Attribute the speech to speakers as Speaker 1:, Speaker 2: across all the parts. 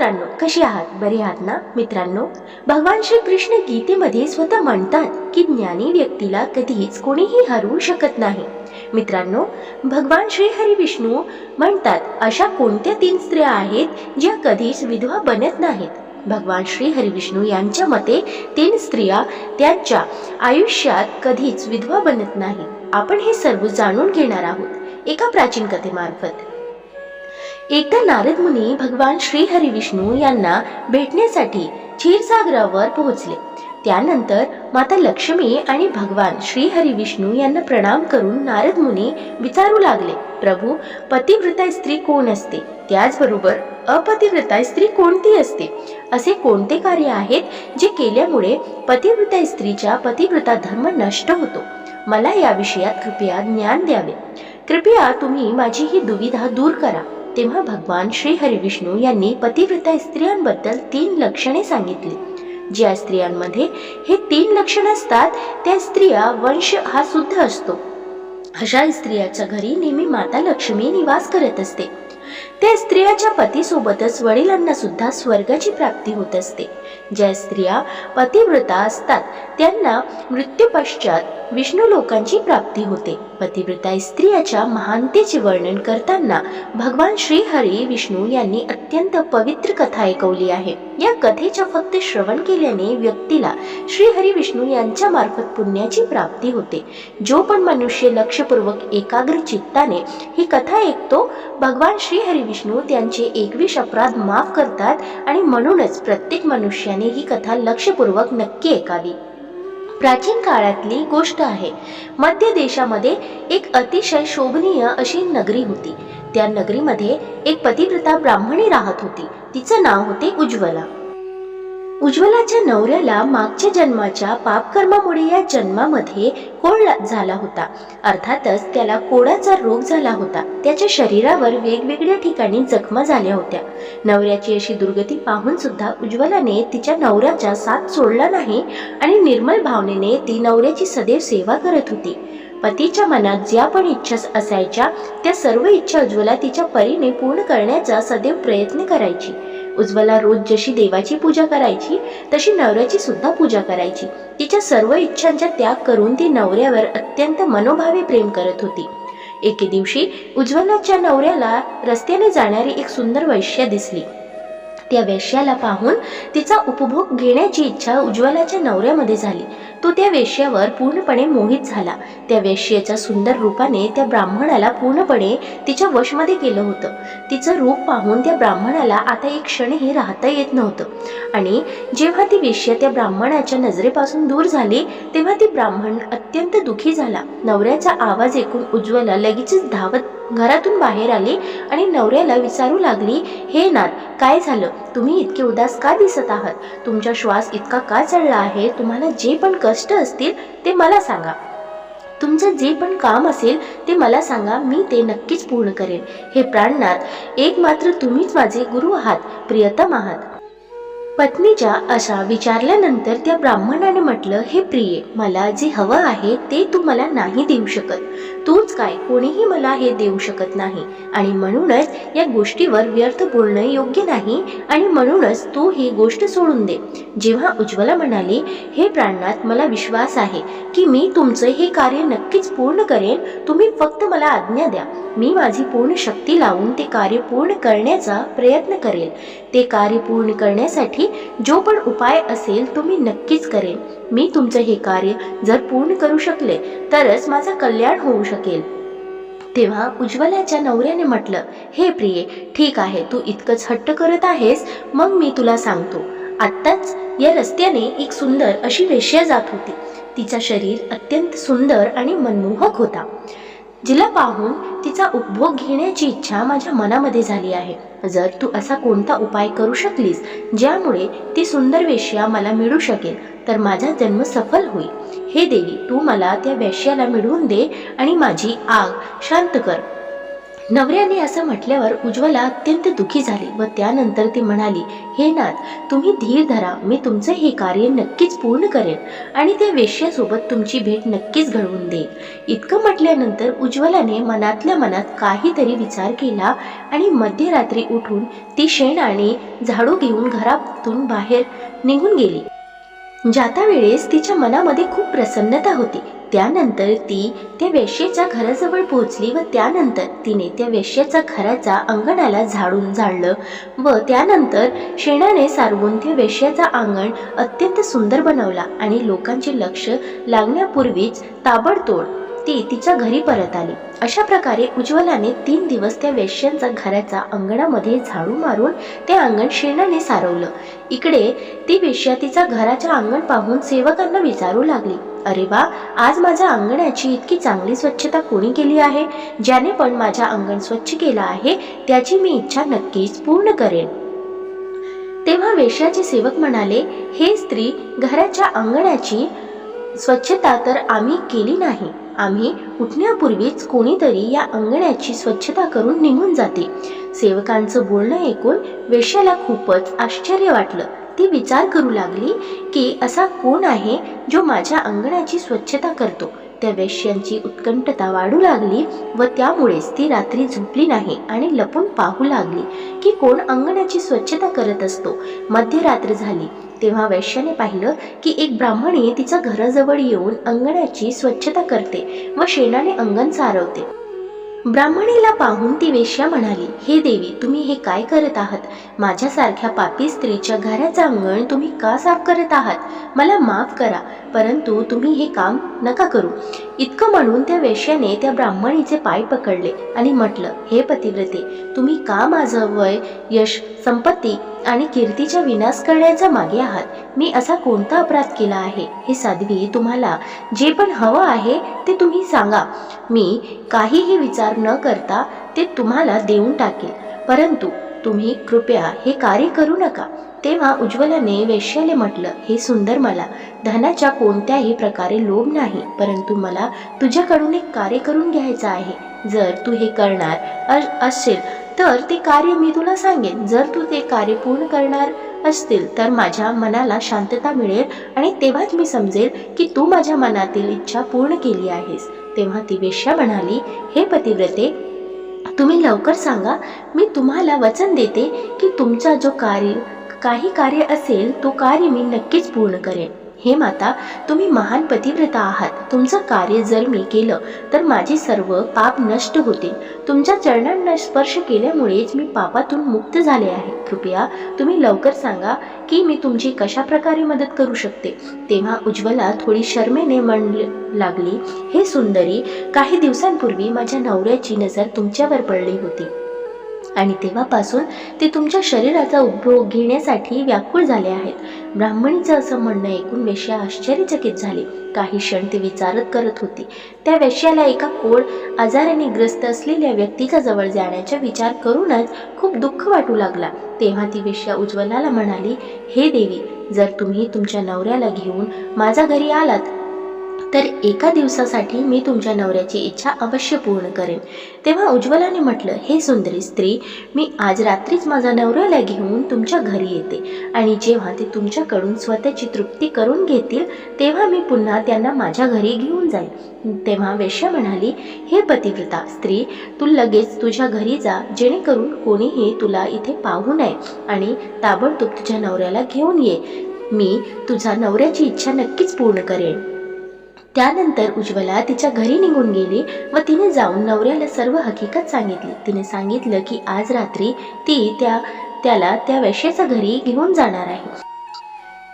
Speaker 1: मित्रांनो कशी आहात? बरे आहात ना? मित्रांनो भगवान श्रीकृष्ण गीतेमध्ये स्वतः म्हणतात की ज्ञानी व्यक्तीला कधीच कोणीही हरवू शकत नाही. मित्रांनो भगवान श्री हरी विष्णू म्हणतात अशा कोणत्या तीन स्त्रिया आहेत ज्या कधीच विधवा बनत नाहीत? भगवान श्री हरी विष्णू यांच्या मते तीन स्त्रिया त्यांच्या आयुष्यात कधीच विधवा बनत नाहीत. आपण हे सर्व जाणून घेणार आहोत एका प्राचीन कथेमार्फत. एकदा नारद मुनी भगवान श्री हरी विष्णू यांना भेटण्यासाठी क्षीरसागरावर पोहोचले. त्यानंतर माता लक्ष्मी आणि भगवान श्री हरी विष्णू यांना प्रणाम करून नारद मुनी विचारू लागले प्रभू पतिव्रता स्त्री कोण असते? त्याचबरोबर अपतिव्रता स्त्री कोणती असते? असे कोणते कार्य आहेत जे केल्यामुळे पतिव्रता स्त्रीच्या पतिव्रता धर्म नष्ट होतो? मला या विषयात कृपया ज्ञान द्यावे. कृपया तुम्ही माझी ही दुविधा दूर करा. तेव्हा भगवान श्री हरी विष्णू यांनी पतिव्रता स्त्रियांबद्दल तीन लक्षणे सांगितली. ज्या स्त्रियांमध्ये हे तीन लक्षण असतात त्या स्त्रिया वंश हा शुद्ध असतो. अशा स्त्रियाच्या घरी नेहमी माता लक्ष्मी निवास करत असते. त्या स्त्रियाच्या पतीसोबतच वडिलांना सुद्धा स्वर्गाची प्राप्ती होत असते. ज्या स्त्रिया पतिव्रता असतात त्यांना मृत्यूपश्चात विष्णू लोकांची प्राप्ती होते. पतिव्रता स्त्रियाच्या महानतेचे वर्णन करताना भगवान श्री हरी विष्णू यांनी अत्यंत पवित्र कथा ऐकवली आहे. या कथेच्या फक्त श्रवण केल्याने व्यक्तीला श्री हरी विष्णू यांच्या मार्फत पुण्याची प्राप्ती होते. जो पण मनुष्य लक्षपूर्वक एकाग्र चित्ताने ही कथा ऐकतो भगवान श्री हरी विष्णू त्यांचे एकवीस अपराध माफ करतात आणि म्हणूनच प्रत्येक मनुष्याने ही कथा लक्षपूर्वक नक्की ऐकावी. प्राचीन काळातली गोष्ट आहे मध्य देशामध्ये एक अतिशय शोभनीय अशी नगरी होती. त्या नगरीमध्ये एक पतिव्रता ब्राह्मणी राहत होती. तिचं नाव होते उज्ज्वला. उज्ज्वलाच्या नवऱ्याला मागच्या जन्माच्या पापकर्मामुळे या जन्मामध्ये कोळ झाला होता. अर्थातच त्याला कोडाचा रोग झाला होता. त्याच्या शरीरावर वेगवेगळ्या ठिकाणी जखमा झाल्या होत्या. नवऱ्याची अशी दुर्गती पाहून सुद्धा उज्ज्वलाने तिच्या नवऱ्याचा साथ सोडला नाही आणि निर्मल भावनेने ती नवऱ्याची सदैव सेवा करत होती. पतीच्या मनात ज्या पण इच्छा असायच्या त्या सर्व इच्छा उज्ज्वला तिच्या परीने पूर्ण करण्याचा सदैव प्रयत्न करायची. उज्ज्वला रोज जशी देवाची पूजा करायची तशी नवऱ्याची सुद्धा पूजा करायची. तिच्या सर्व इच्छांचा त्याग करून ती नवऱ्यावर अत्यंत मनोभावे प्रेम करत होती. एके दिवशी उज्ज्वलाच्या नवऱ्याला रस्त्याने जाणारी एक सुंदर वैश्य दिसली. त्या वेश्याला पाहून तिचा उपभोग घेण्याची इच्छा उज्ज्वलाच्या नवऱ्यामध्ये झाली. तो त्या वेश्यावर पूर्णपणे मोहित झाला. त्या वेश्येच्या सुंदर रूपाने त्या ब्राह्मणाला पूर्णपणे तिच्या वशमध्ये केलं होतं. तिचं रूप पाहून त्या ब्राह्मणाला आता एक क्षणही राहता येत नव्हतं. आणि जेव्हा ती वेश्या त्या ब्राह्मणाच्या नजरेपासून दूर झाली तेव्हा ती ब्राह्मण अत्यंत दुखी झाला. नवऱ्याचा आवाज ऐकून उज्ज्वला लगेचच धावत घरातून बाहेर आली आणि नवऱ्याला विचारू लागली हे नाथ काय झालं? तुम्ही इतके उदास का दिसत आहात? तुमचा श्वास इतका का चढला आहे? तुम्हाला जे पण कष्ट असतील ते मला सांगा. तुमचं जे पण काम असेल ते मला सांगा मी ते नक्कीच पूर्ण करेन. हे प्राणनाथ एक मात्र तुम्हीच माझे गुरु आहात प्रियतम आहात. पत्नीच्या अशा विचारल्यानंतर त्या ब्राह्मणाने म्हटलं हे प्रिये मला जे हवं आहे ते तू मला नाही देऊ शकत. तूच काय कोणीही मला हे देऊ शकत नाही. आणि म्हणूनच या गोष्टीवर व्यर्थ बोलणं योग्य नाही आणि म्हणूनच तू ही गोष्ट सोडून दे. जेव्हा उज्ज्वला म्हणाली हे प्राणनाथ मला विश्वास आहे की मी तुमचं हे कार्य नक्कीच पूर्ण करेन. तुम्ही फक्त मला आज्ञा द्या. मी माझी पूर्ण शक्ती लावून ते कार्य पूर्ण करण्याचा प्रयत्न करेल. ते कार्य पूर्ण करण्यासाठी जो पण उपाय असेल तो मी नक्कीच करेन. मी तुमचं हे कार्य जर पूर्ण करू शकले तरच माझं कल्याण होऊ शकेल. तेव्हा उज्ज्वलाच्या नवऱ्याने म्हटलं हे प्रिये ठीक आहे तू इतकंच हट्ट करत आहेस मग मी तुला सांगतो. आत्ताच या रस्त्याने एक सुंदर अशी वेश्या जात होती. तिचा शरीर अत्यंत सुंदर आणि मनमोहक होता. जिला पाहून तिचा उपभोग घेण्याची इच्छा माझ्या मनामध्ये झाली आहे. जर तू असा कोणता उपाय करू शकलीस ज्यामुळे ती सुंदर वेश्या मला मिळू शकेल तर माझा जन्म सफल होईल. हे देवी तू मला त्या वेश्याला मिळवून दे आणि माझी आग शांत कर. नवऱ्याने असं म्हटल्यावर उज्ज्वला अत्यंत दुखी झाली व त्यानंतर ती म्हणाली हे नाथ तुम्ही धीर धरा मी तुमचं हे कार्य नक्कीच पूर्ण करेन आणि त्या वेश्यासोबत तुमची भेट नक्कीच घडवून देईल इतकं म्हटल्यानंतर उज्ज्वलाने मनातल्या मनात काहीतरी विचार केला आणि मध्यरात्री उठून ती शेण आणि झाडू घेऊन घरातून बाहेर निघून गेली. जाता वेळेस तिच्या मनामध्ये खूप प्रसन्नता होती त्यानंतर ती त्या वेश्येच्या घराजवळ पोहोचली व त्यानंतर तिने त्या वेश्येच्या घराच्या अंगणाला झाडून झाडलं व त्यानंतर शेणाने सारवून त्या वेश्याचा अंगण अत्यंत सुंदर बनवला आणि लोकांचे लक्ष लागण्यापूर्वीच ताबडतोड ती तिच्या घरी परत आली. अशा प्रकारे उज्ज्वलाने तीन दिवस त्या वेश्यांचा घराच्या अंगणामध्ये झाडू मारून ते अंगण शेणाने सारवलं. इकडे ती वेश्या तिचा घराच्या अंगण पाहून सेवकांना विचारू लागली. अरे वा आज माझ्या अंगणाची इतकी चांगली स्वच्छता कोणी केली आहे? ज्याने पण माझ्या अंगण स्वच्छ केलं आहे त्याची मी इच्छा नक्कीच पूर्ण करेन. तेव्हा वेश्याचे सेवक म्हणाले हे स्त्री घराच्या अंगणाची स्वच्छता तर आम्ही केली नाही. आम्ही उठण्यापूर्वीच कोणीतरी या अंगणाची स्वच्छता करून निघून जाते. सेवकांचं बोलणं ऐकून वेश्याला खूपच आश्चर्य वाटलं. ती विचार करू लागली की असा कोण आहे जो माझ्या अंगणाची स्वच्छता करतो? त्या वेश्यांची उत्कंठता वाढू लागली व त्यामुळेच ती रात्री झोपली नाही आणि लपून पाहू लागली की कोण अंगणाची स्वच्छता करत असतो. मध्यरात्र झाली. तेव्हा वैश्याने पाहिलं की एक ब्राह्मणी तिच्या घराजवळ येऊन अंगणाची स्वच्छता करते व शेणाने अंगण सारवते ब्राह्मणीला पाहून ती वेश्या म्हणाली हे देवी तुम्ही हे काय करत आहात? माझ्यासारख्या पापी स्त्रीच्या घराचं अंगण तुम्ही का साफ करत आहात? मला माफ करा परंतु तुम्ही हे काम नका करू. इतकं म्हणून त्या वेश्याने त्या ब्राह्मणीचे पाय पकडले आणि म्हटलं हे पतिव्रते तुम्ही का माझं वय यश संपत्ती आणि कीर्तीचा विनाश करण्याच्या मागे आहात. मी असा कोणता अपराध केला आहे? हे साध्वी तुम्हाला जे पण हवं आहे ते तुम्ही सांगा. मी काहीही विचार न करता ते तुम्हाला देऊन टाकेल. परंतु तुम्ही कृपया हे कार्य करू नका. तेव्हा उज्ज्वलाने वेश्याले म्हटलं हे सुंदर मला धनाच्या कोणत्याही प्रकारे लोभ नाही परंतु मला तुझ्याकडून एक कार्य करून घ्यायचं आहे. जर तू हे करणार अ- असेल तर ते कार्य मी तुला सांगेन. जर तू ते कार्य पूर्ण करणार असतील तर माझ्या मनाला शांतता मिळेल आणि तेव्हाच मी समजेल की तू माझ्या मनातील इच्छा पूर्ण केली आहेस. तेव्हा ती वेश्या म्हणाली हे पतिव्रते तुम्ही लवकर सांगा मी तुम्हाला वचन देते की तुमचा जो कार्य काही कार्य असेल तो कार्य मी नक्कीच पूर्ण करेन. हे माता तुम्ही महान पतिव्रता आहात. तुमचं कार्य जर मी केलं तर माझे सर्व पाप नष्ट होतील तुमच्या चरणांना स्पर्श केल्यामुळेच मी पापातून मुक्त झाले आहे. कृपया तुम्ही लवकर सांगा की मी तुमची कशा प्रकारे मदत करू शकते. तेव्हा उज्ज्वला थोडी शर्मेने म्हण लागली हे सुंदरी काही दिवसांपूर्वी माझ्या नवऱ्याची नजर तुमच्यावर पडली होती. आणि तेव्हापासून ते तुमच्या शरीराचा उपभोग घेण्यासाठी व्याकुळ झाले आहेत. ब्राह्मणीचं असं म्हणणं ऐकून वेश्या आश्चर्यचकित झाली. काही क्षण ती विचारत करत होती. त्या वेश्याला एका कोड आजाराने ग्रस्त असलेल्या व्यक्तीच्या जवळ जाण्याचा विचार करूनच खूप दुःख वाटू लागला. तेव्हा ती वेश्या उज्ज्वलाला म्हणाली हे देवी जर तुम्ही तुमच्या नवऱ्याला घेऊन माझ्या घरी आलात तर एका दिवसासाठी मी तुमच्या नवऱ्याची इच्छा अवश्य पूर्ण करेन. तेव्हा उज्ज्वलाने म्हटलं हे सुंदरी स्त्री मी आज रात्रीच माझा नवऱ्याला घेऊन तुमच्या घरी येते आणि जेव्हा ते तुमच्याकडून स्वतःची तृप्ती करून घेतील तेव्हा मी पुन्हा त्यांना माझ्या घरी घेऊन जाईन. तेव्हा वेश्या म्हणाली हे पतिव्रता स्त्री तू लगेच तुझ्या घरी जा जेणेकरून कोणीही तुला इथे पाहू नये आणि ताबडतोब तुझ्या नवऱ्याला घेऊन ये. मी तुझा नवऱ्याची इच्छा नक्कीच पूर्ण करेन. त्यानंतर उज्ज्वला तिच्या घरी निघून गेली व तिने जाऊन नवऱ्याला सर्व हकीकत सांगितली. तिने सांगितलं की आज रात्री ती त्या त्याला त्या वेश्याच्या घरी घेऊन जाणार आहे.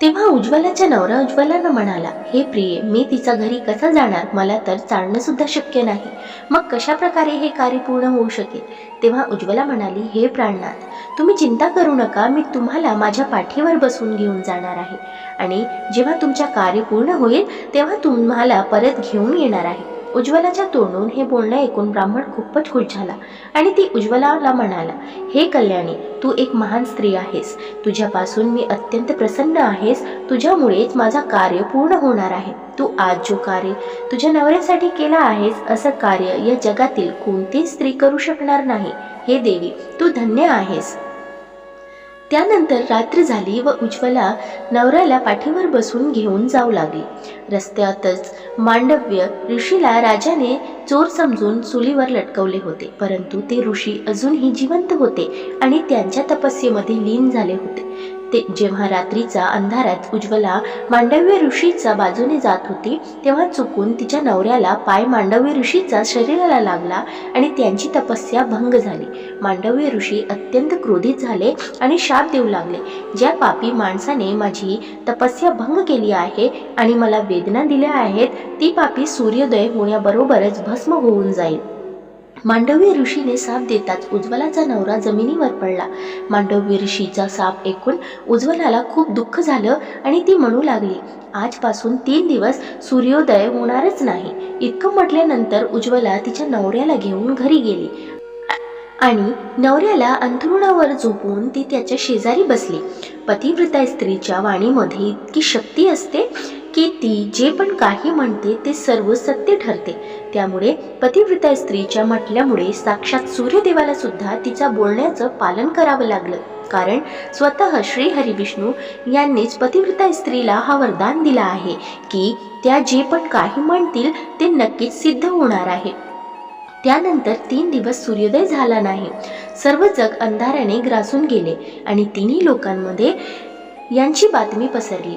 Speaker 1: तेव्हा उज्ज्वलाच्या नवरा उज्ज्वलानं म्हणाला हे प्रिये मी तिच्या घरी कसा जाणार? मला तर चालणं सुद्धा शक्य नाही. मग कशा प्रकारे हे कार्य पूर्ण होऊ शकेल? तेव्हा उज्ज्वला म्हणाली हे प्राणनाथ तुम्ही चिंता करू नका. मी तुम्हाला माझ्या पाठीवर बसून घेऊन जाणार आहे. आणि जेव्हा तुमच्या कार्य पूर्ण होईल तेव्हा तुम्हाला परत घेऊन येणार आहे. उज्ज्वलाच्या तोंडून हे बोलणं ऐकून ब्राह्मण खूपच खुश झाला आणि ती उज्ज्वलाला म्हणाला हे कल्याणी तू एक महान स्त्री आहेस. तुझ्यापासून मी अत्यंत प्रसन्न आहेस. तुझ्यामुळेच माझा कार्य पूर्ण होणार आहे. तू आज जो कार्य तुझ्या नवऱ्यासाठी केला आहेस असं कार्य या जगातील कोणतीच स्त्री करू शकणार नाही. हे देवी तू धन्य आहेस. त्यानंतर रात्र झाली व उज्ज्वला नवऱ्याला पाठीवर बसून घेऊन जाऊ लागली. रस्त्यातच मांडव्य ऋषीला राजाने चोर समजून चुलीवर लटकवले होते परंतु ते ऋषी अजूनही जिवंत होते आणि त्यांच्या तपस्येमध्ये लीन झाले होते. ते जेव्हा रात्रीचा अंधारात उज्ज्वला मांडव्य ऋषीचा बाजूने जात होती तेव्हा चुकून तिच्या नवऱ्याला पाय मांडव्य ऋषीचा शरीराला लागला आणि त्यांची तपस्या भंग झाली. मांडव्य ऋषी अत्यंत क्रोधित झाले आणि शाप देऊ लागले. ज्या पापी माणसाने माझी तपस्या भंग केली आहे आणि मला वेदना दिल्या आहेत ती पापी सूर्योदय होण्याबरोबरच भस्म होऊन जाईल. मांडवी ऋषीने साप देताच उज्ज्वलाचा नवरा जमिनीवर पडला. मांडवी ऋषीचा साप ऐकून उज्ज्वलाला खूप दुःख झालं आणि ती म्हणू लागली आजपासून तीन दिवस सूर्योदय होणारच नाही इतकं म्हटल्यानंतर उज्ज्वला तिच्या नवऱ्याला घेऊन घरी गेली आणि नवऱ्याला अंथरुणावर झोपून ती त्याच्या शेजारी बसली. पतिव्रता स्त्रीच्या वाणीमध्ये इतकी शक्ती असते की ती जे पण काही म्हणते ते सर्व सत्य ठरते. त्यामुळे पतिव्रता स्त्रीच्या म्हटल्यामुळे साक्षात सूर्यदेवाला सुद्धा तिचा बोलण्याचं पालन करावं लागलं. कारण स्वतः श्री हरिविष्णू यांनीच पतिव्रता स्त्रीला हा वरदान दिला आहे की त्या जे पण काही म्हणतील ते नक्कीच सिद्ध होणार आहे. त्यानंतर तीन दिवस सूर्योदय झाला नाही. सर्व जग अंधाराने ग्रासून गेले आणि तिन्ही लोकांमध्ये यांची बातमी पसरली.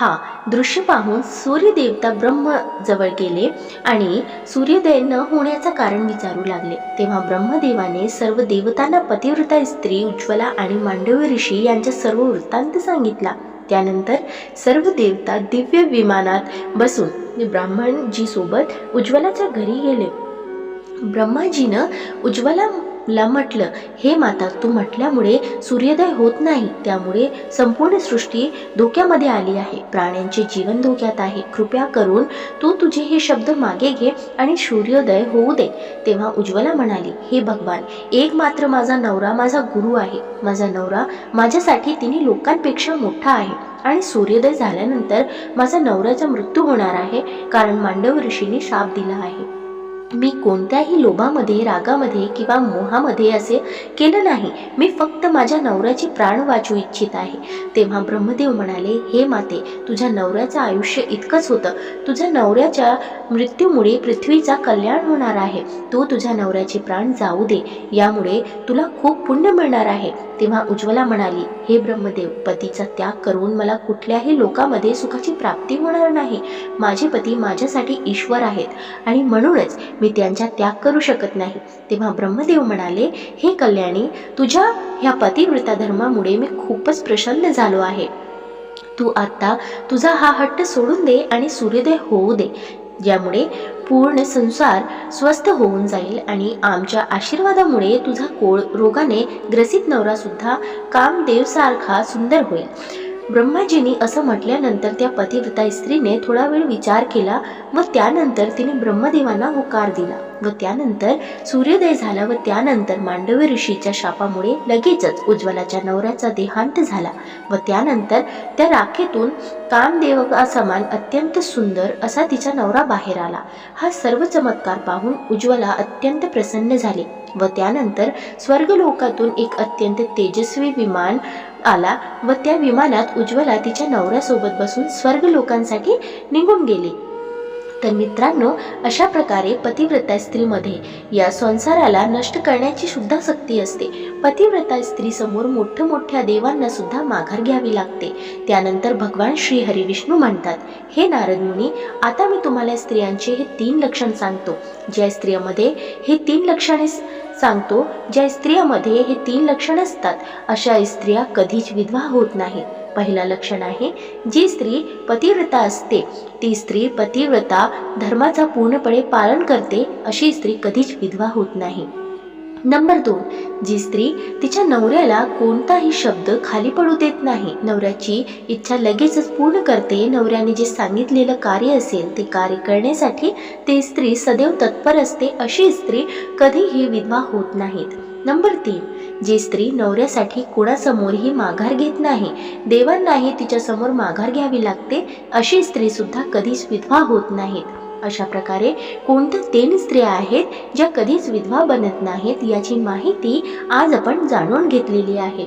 Speaker 1: हा दृश्य पाहून सूर्यदेवता ब्रह्म जवळ गेले आणि सूर्योदय न होण्याचं कारण विचारू लागले. तेव्हा ब्रह्मदेवाने सर्व देवतांना पतिव्रता स्त्री उज्ज्वला आणि मांडव्य ऋषी यांचा सर्व वृत्तांत सांगितला. त्यानंतर सर्व देवता दिव्य विमानात बसून ब्राह्मणजीसोबत उज्ज्वलाच्या घरी गेले. ब्रह्माजीनं ला म्हटलं. हे माता तू म्हटल्यामुळे सूर्योदय होत नाही. त्यामुळे संपूर्ण सृष्टी धोक्यामध्ये आली आहे. प्राण्यांचे जीवन धोक्यात आहे. कृपया करून तू तुझे हे शब्द मागे घे आणि सूर्योदय होऊ दे. तेव्हा उज्ज्वला म्हणाली हे भगवान एक मात्र माझा नवरा माझा गुरु आहे. माझा नवरा माझ्यासाठी तिने लोकांपेक्षा मोठा आहे. आणि सूर्योदय झाल्यानंतर माझा नवऱ्याचा मृत्यू होणार आहे. कारण मांडव ऋषीने शाप दिला आहे. मी कोणत्याही लोभामध्ये रागामध्ये किंवा मोहामध्ये असे केलं नाही. मी फक्त माझ्या नवऱ्याचे प्राण वाचू इच्छित आहे. तेव्हा ब्रह्मदेव म्हणाले हे माते तुझ्या नवऱ्याचं आयुष्य इतकंच होतं. तुझ्या नवऱ्याच्या मृत्यूमुळे पृथ्वीचा कल्याण होणार आहे. तू तुझ्या नवऱ्याचे प्राण जाऊ दे. यामुळे तुला खूप पुण्य मिळणार आहे. तेव्हा उज्ज्वला म्हणाली हे ब्रह्मदेव पतीचा त्याग करून मला कुठल्याही लोकामध्ये सुखाची प्राप्ती होणार नाही. माझे पती माझ्यासाठी ईश्वर आहेत आणि म्हणूनच मी त्यांचा त्याग करू शकत नाही. तेव्हा ब्रह्मदेव म्हणाले हे कल्याणी तुझ्या ह्या पतिव्रता धर्मामुळे मी खूपच प्रसन्न झालो आहे. तू आत्ता तुझा हा हट्ट सोडून दे आणि सूर्योदय होऊ दे ज्यामुळे पूर्ण संसार स्वस्थ होऊन जाईल आणि आमच्या आशीर्वादामुळे तुझा कोळ रोगाने ग्रसित नवरा सुद्धा कामदेवसारखा सुंदर होईल. ब्रह्माजींनी असं म्हटल्यानंतर त्या पतिव्रता स्त्रीने थोडा वेळ विचार केला व त्यानंतर तिने ब्रह्मदेवांना होकार दिला. व त्यानंतर सूर्योदय झाला व त्यानंतर मांडव्य ऋषीच्या शापामुळे लगेचच उज्ज्वलाच्या नवऱ्याचा देहांत झाला. व त्यानंतर त्या राखेतून कामदेवासमान अत्यंत सुंदर असा तिचा नवरा बाहेर आला. हा सर्व चमत्कार पाहून उज्ज्वला अत्यंत प्रसन्न झाले. व त्यानंतर स्वर्गलोकातून एक अत्यंत तेजस्वी विमान आला व त्या विमानात उज्ज्वला तिच्या नवऱ्यासोबत बसून स्वर्ग लोकांसाठी निघून गेली. तर मित्रांनो अशा प्रकारे पतिव्रता स्त्रीमध्ये या संसाराला नष्ट करण्याची सुद्धा शक्ती असते. पतिव्रता स्त्रीसमोर मोठ्या मोठ्या देवांना सुद्धा माघार घ्यावी लागते. त्यानंतर भगवान श्री हरी विष्णू म्हणतात हे नारद मुनी आता मी तुम्हाला स्त्रियांचे हे तीन लक्षण सांगतो. ज्या स्त्रियामध्ये हे तीन लक्षणे सांगतो ज्या स्त्रियामध्ये हे तीन लक्षण असतात अशा स्त्रिया कधीच विधवा होत नाहीत. पहिला लक्षण आहे जी स्त्री पतिव्रता असते. ती स्त्री पतिव्रता धर्माचा पूर्णपणे पालन करते अशी स्त्री कधीच विधवा होत नाही. नंबर दोन जी स्त्री तिच्या नवऱ्याला कोणताही शब्द खाली पडू देत नाही. नवऱ्याची इच्छा लगेचच पूर्ण करते. नवऱ्याने जे सांगितलेलं कार्य असेल ते कार्य करण्यासाठी ती स्त्री सदैव तत्पर असते अशी स्त्री कधीही विधवा होत नाहीत. नंबर तीन जी स्त्री नवऱ्यासाठी कुणासमोरही माघार घेत नाही देवांनाही तिच्यासमोर माघार घ्यावी लागते अशी स्त्री सुद्धा कधीच विधवा होत नाहीत. अशा प्रकारे कोणत्या तीन स्त्रिया आहेत ज्या कधीच विधवा बनत नाहीत याची माहिती आज आपण जाणून घेतलेली आहे.